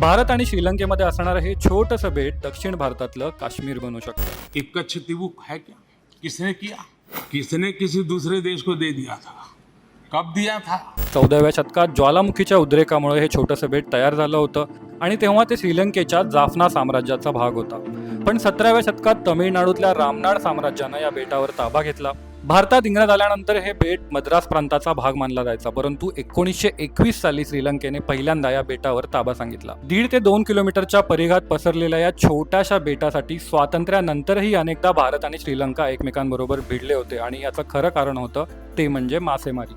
भारत आणि श्रीलंकेमध्ये असणारं हे छोटंसं बेट दक्षिण भारतातलं काश्मीर बनू शकतं. एक कच्छ तिबुक है क्या? किसने किया? किसने किसी दूसरे देश को दे दिया था? कब दिया था? चौदाव्या शतकात ज्वालामुखीच्या उद्रेकामुळे हे छोटंसं बेट तयार झालं होतं आणि तेव्हा ते श्रीलंकेच्या जाफना साम्राज्याचा भाग होता. पण सतराव्या शतकात तमिळनाडूतल्या रामनाड साम्राज्यानं या बेटावर ताबा घेतला. भारतात इंग्रज आल्यानंतर हे बेट मद्रास प्रांताचा भाग मानला जायचा परंतु एकोणीसशे एकवीस साली श्रीलंकेने पहिल्यांदा या बेटावर ताबा सांगितला. दीड ते दोन किलोमीटरच्या परिघात पसरलेल्या या छोट्याशा बेटासाठी स्वातंत्र्यानंतरही अनेकदा भारत आणि श्रीलंका एकमेकांबरोबर भिडले होते आणि याचं खरं कारण होतं ते म्हणजे मासेमारी.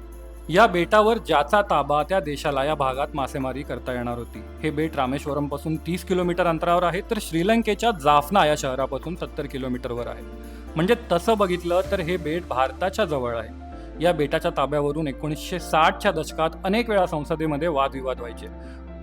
या बेटावर ज्याचा ताबा त्या देशाला या भागात मासेमारी करता येणार होती. हे बेट रामेश्वरमपासून तीस किलोमीटर अंतरावर आहे तर श्रीलंकेच्या जाफना या शहरापासून सत्तर किलोमीटरवर आहे. म्हणजे तसं बघितलं तर हे बेट भारताच्या जवळ आहे. या बेटाच्या ताब्यावरून एकोणीसशे साठच्या दशकात अनेक वेळा संसदेमध्ये वादविवाद व्हायचे.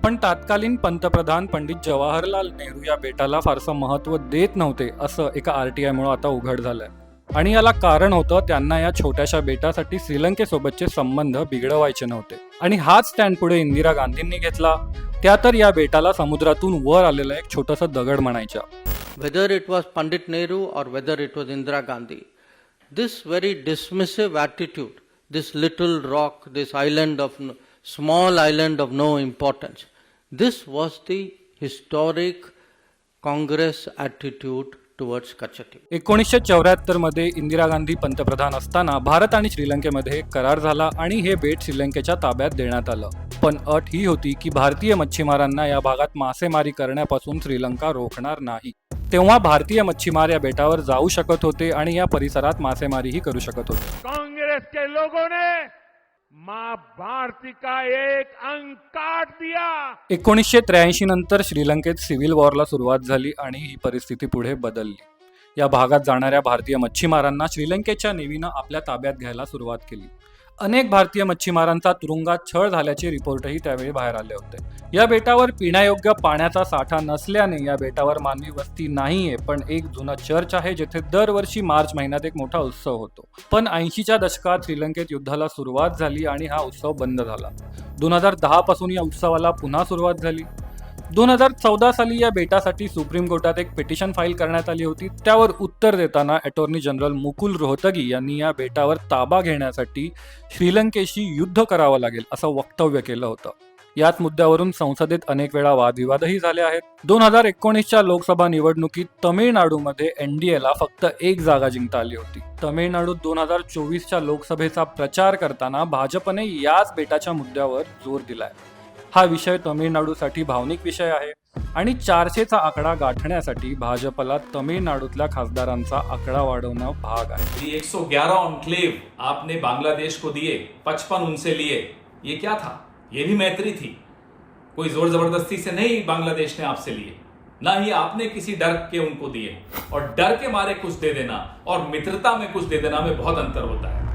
पण तत्कालीन पंतप्रधान पंडित जवाहरलाल नेहरू या बेटाला फारसं महत्त्व देत नव्हते असं एका आर टी आयमुळं आता उघड झालंय. आणि याला कारण होतं त्यांना या छोट्याशा बेटासाठी श्रीलंकेसोबतचे संबंध बिघडवायचे नव्हते. आणि हाच स्टँड पुढे इंदिरा गांधींनी घेतला. त्या तर या बेटाला समुद्रातून वर आलेलं एक छोटंसं दगड म्हणायच्या. Whether it was Pandit Nehru or whether it was Indira Gandhi, this very dismissive attitude, this little rock, this island of no, small island of no importance, this was the historic Congress attitude towards Kachati. एकोणीसशे चौऱ्याहत्तरमध्ये इंदिरा गांधी पंतप्रधान असताना भारत आणि श्रीलंकेमध्ये करार झाला आणि हे बेट श्रीलंकेच्या ताब्यात देण्यात आलं पण अट ही होती की भारतीय मच्छीमारांना या भागात मासेमारी करण्यापासून श्रीलंका रोखणार नाही तेव्हा भारतीय मच्छीमार या बेटावर जाऊ शकत होते आणि या परिसरात मासेमारीही करू शकत होते. कांग्रेस के लोगों ने मां भारती का एक अंक काट दिया? एकोणीसशे त्र्याऐंशी नंतर श्रीलंकेत सिव्हिल वॉरला सुरुवात झाली आणि ही परिस्थिती पुढे बदलली. या भागात जाणाऱ्या भारतीय मच्छीमारांना श्रीलंकेच्या नेव्हीनं आपल्या ताब्यात घ्यायला सुरुवात केली. अनेक भारतीय मच्छीमारांचा तुरुंगात छळ झाल्याचे रिपोर्टही त्यावेळी बाहेर आले होते. या बेटावर पिण्यायोग्य पाण्याचा साठा नसल्याने या बेटावर मानवी वस्ती नाहीये पण एक जुना चर्च आहे जेथे दरवर्षी मार्च महिन्यात एक मोठा उत्सव होतो. पण ऐंशीच्या दशकात श्रीलंकेत युद्धाला सुरुवात झाली आणि हा उत्सव बंद झाला. दोन हजार दहा पासून या उत्सवाला पुन्हा सुरुवात झाली. दोन हजार चौदा साली या बेटासाठी सुप्रीम कोर्टात एक पिटिशन फाईल करण्यात आली होती. त्यावर उत्तर देताना अटॉर्नी जनरल मुकुल रोहतगी यांनी या बेटावर ताबा घेण्यासाठी श्रीलंकेशी युद्ध करावं लागेल असं वक्तव्य केलं होतं. याच मुद्द्यावरून संसदेत अनेक वेळा वादविवादही झाले आहेत. दोन हजार एकोणीसच्या लोकसभा निवडणुकीत तमिळनाडूमध्ये एनडीएला फक्त एक जागा जिंकता आली होती. तमिळनाडूत दोन हजार चोवीसच्या लोकसभेचा प्रचार करताना भाजपने याच बेटाच्या मुद्द्यावर जोर दिलाय. हा विषय तमिळनाडूसाठी भावनिक विषय आहे आणि चारशेचा आकडा गाठण्यासाठी भाजपला तमिळनाडूतल्या खासदारांचा आकडा वाढवणं भाग आहे. एक सौ ग्यारह ऑनक्लेव आपने बांग्लादेश को दिए 55 उनसे लिए ये क्या था? ये भी मैत्री थी। कोई जोर जबरदस्ती से नहीं बांग्लादेश ने आपसे लिए। ना ही आपने किसी डर के उनको दिए। और डर के मारे कुछ दे देना और मित्रता में कुछ दे देना में बहुत अंतर होता है।